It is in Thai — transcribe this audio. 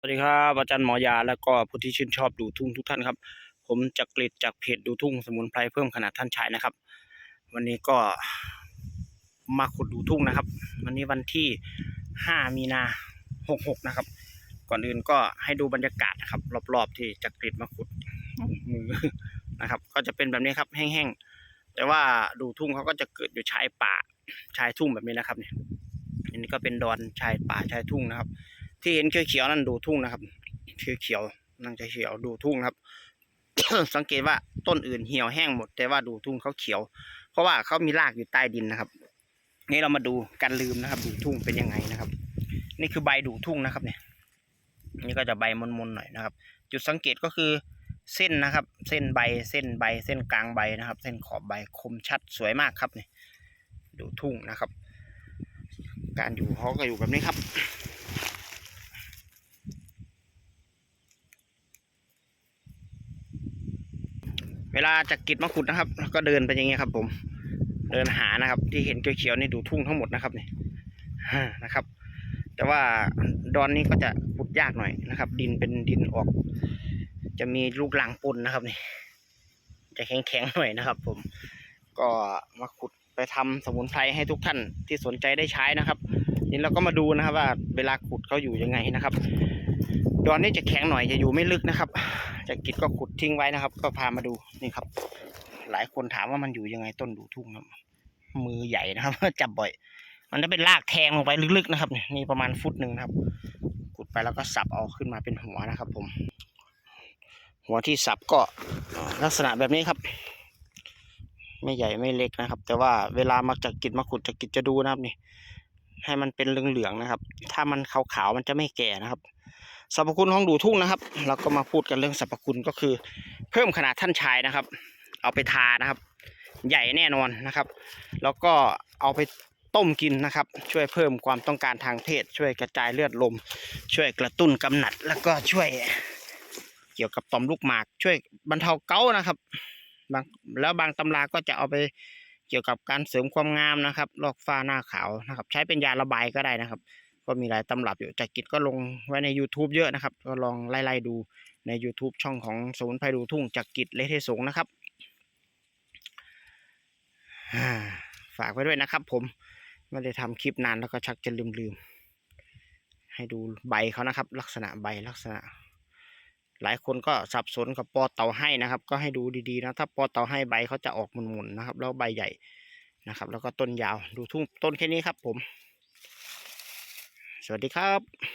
สวัสดีครับอาจารย์หมอยาแล้วก็ผู้ที่ชื่นชอบดูทุ่งทุกท่านครับ ผมจักริดจากเพจดูทุ่งสมุนไพรเพิ่มขนาดท่านชายนะครับ วันนี้ก็มาขุดดูทุ่งนะครับ วันนี้วันที่ห้ามีนาหกหกนะครับ ก่อนอื่นก็ให้ดูบรรยากาศนะครับ รอบๆที่จักริดมาขุดมือนะครับ ก็จะเป็นแบบนี้ครับแห้งๆแต่ว่าดูทุ่งเขาก็จะเกิดอยู่ชายป่าชายทุ่งแบบนี้นะครับเนี่ยอันนี้ก็เป็นดอนชายป่าชายทุ่งนะครับ ที่เห็นเขียวๆนั่นดูทุ่งนะครับเขียวๆนั่นจะเขียวดูทุ่งครับ สังเกตว่าต้นอื่นเหี่ยวแห้งหมด แต่ว่าดูทุ่งเขาเขียว เพราะว่าเขามีรากอยู่ใต้ดินนะครับ นี่เรามาดูกันลืมนะครับ ดูทุ่งเป็นยังไงนะครับ นี่คือใบดูทุ่งนะครับเนี่ยนี่ก็จะใบมนๆหน่อยนะครับ จุดสังเกตก็คือเส้นนะครับ เส้นใบเส้นใบเส้นกลางใบนะครับ เส้นขอบใบคมชัดสวยมากครับเนี่ยดูทุ่งนะครับ การอยู่เขาก็อยู่แบบนี้ครับ วลาจะกิดมะขุดนะครับก็เดินไปอย่างเงี้ยครับ ผม เดินหานะครับ ที่เห็นเขียวๆนี่ดูทุ่งทั้งหมดนะครับนี่นะครับ แต่ว่าดอนนี้ก็จะขุดยากหน่อยนะครับ ดินเป็นดินออก จะมีลูกหลังปนนะครับนี่ จะแข็งๆหน่อยนะครับ ผม ก็มาขุดไปทำสมุนไพรให้ทุกท่านที่สนใจได้ใช้นะครับนี่เราก็มาดูนะครับว่าเวลาขุดเขาอยู่ยังไงนะครับ ดอนนี้จะแข็งหน่อยจะอยู่ไม่ลึกนะครับ จะกิดก็ขุดทิ้งไว้นะครับ ก็พามาดูนี่ครับ หลายคนถามว่ามันอยู่ยังไงต้นดูทุ่งครับมือใหญ่นะครับจับบ่อย มันจะเป็นรากแทงลงไปลึกๆนะครับนี่ประมาณฟุตหนึ่งครับ ขุดไปแล้วก็สับเอาขึ้นมาเป็นหัวนะครับ ผม หัวที่สับก็ลักษณะแบบนี้ครับ ไม่ใหญ่ไม่เล็กนะครับ แต่ว่าเวลามาจากกิดมาขุดจากกิดจะดูนะครับนี่ ให้มันเป็นเหลืองๆนะครับ ถ้ามันขาวๆมันจะไม่แก่นะครับ สรรพคุณของดูทุ่งนะครับ เราก็มาพูดกันเรื่องสรรพคุณก็คือ เพิ่มขนาดท่านชายนะครับ เอาไปทานะครับ ใหญ่แน่นอนนะครับ แล้วก็เอาไปต้มกินนะครับ ช่วยเพิ่มความต้องการทางเพศ ช่วยกระจายเลือดลม ช่วยกระตุ้นกำหนัด แล้วก็ช่วยเกี่ยวกับต่อมลูกหมาก ช่วยบรรเทาเกานะครับบางแล้วบางตำราก็จะเอาไปเกี่ยวกับการเสริมความงามนะครับ ลอกฝ้าหน้าขาวนะครับ ใช้เป็นยาระบายก็ได้นะครับ ก็มีหลายตำรับอยู่จากกิจก็ลงไว้ใน YouTube เยอะนะครับ ก็ลองไล่ๆดูใน YouTube ช่องของสมุนไพรดูทุ่งจากกิจเลเทสงนะครับ ฝากไว้ด้วยนะครับ ผมไม่ได้ทำคลิปนานแล้วก็ชักจะลืมๆ ให้ดูใบเขานะครับ ลักษณะใบลักษณะ หลายคนก็สับสนกับปอเต่าให้นะครับ ก็ให้ดูดีๆนะถ้าปอเต่าให้ใบเขาจะออกหมุนๆนะครับ แล้วใบใหญ่นะครับ แล้วก็ต้นยาวดูทุ่งต้นแค่นี้ครับผม สวัสดีครับ